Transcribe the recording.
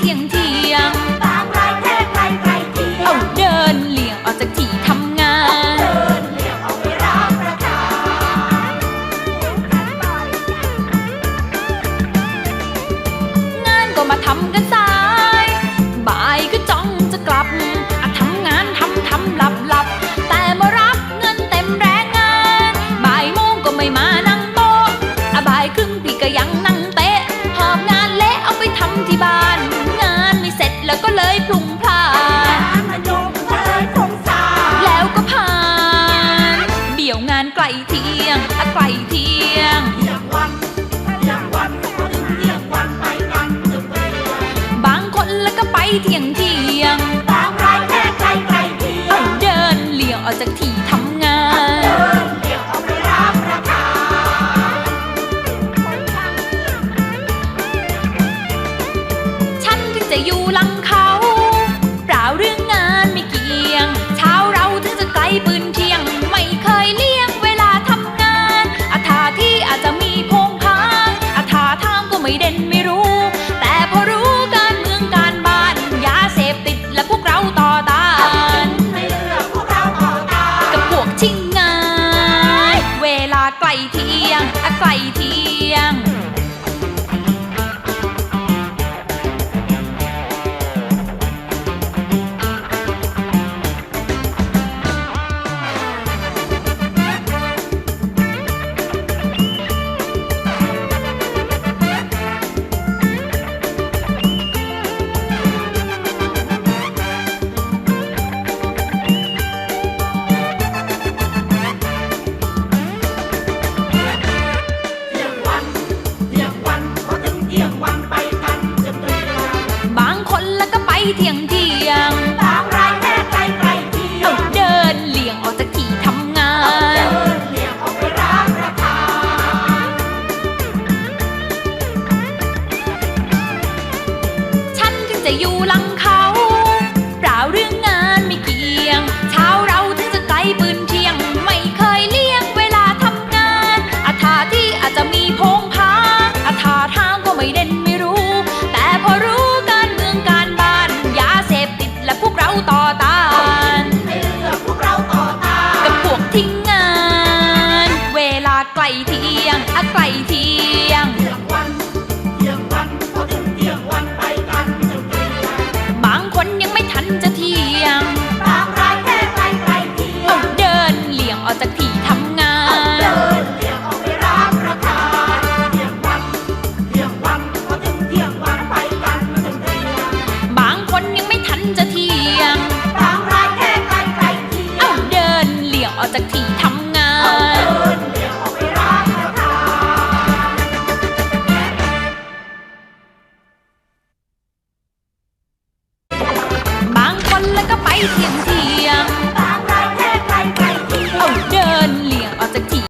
เที่ยงเที่ยงบางรายแค่ไกลไกลเที่ยเอางเดินเลี่ยงออกจากที่ทำงาน เดินเลี่ยงออกไปรับประทานงานก็มาทำกัน ทำที่บ้าน งานไม่เสร็จแล้วก็เลยพลุ่งพลาดงานมันยุ่งเธอสงสารแล้วก็ผ่านเบี่ยวงานไกลเที่ยงอะไกลเที่ยง เที่ยงวันเที่ยงวันพอถึงเที่ยงวันไปกันจะเปลี่ยนบางคนแล้วก็ไปเที่ยงเที่ยงบางรายแค่ไกลไกลเที่ยเอางเดินเลี่ยงออกจากที่ เรื่องงานไม่เกี่ยง เช้าเราถึงจะไกลปืนเที่ยง ไม่เคยเลี่ยงเวลาทำงานอาทาที่อาจจะมีโพงพางอาทาทางก็ไม่เด่นไม่รู้ แต่พอรู้การเมืองการบ้านยาเสพติดและพวกเราต่อต้านไม่เลือกพวกเราต่อตากับพวกชิงงาน เวลาไกลเที่ยงอะไกลเที่ยง เที่ยงเที่ยงบางรายแค่ไกลไกลเที่ยเอางเดินเลี่ยงออกจากที่ทำงาน เดินเลี่ยงออกไปรับประทานฉันถึงจะอยู่หลัง กันจะเปลี่ยนบางคนยังไม่ทันจะเที่ยงบางรายแค่ไกลไกลเที่ยเอางเดินเลี่ยงออกจากที่ทำงานเดินเลี่ยงออกไปรับประทาน บางคนแล้วก็ไปเที่ยงเที่ยง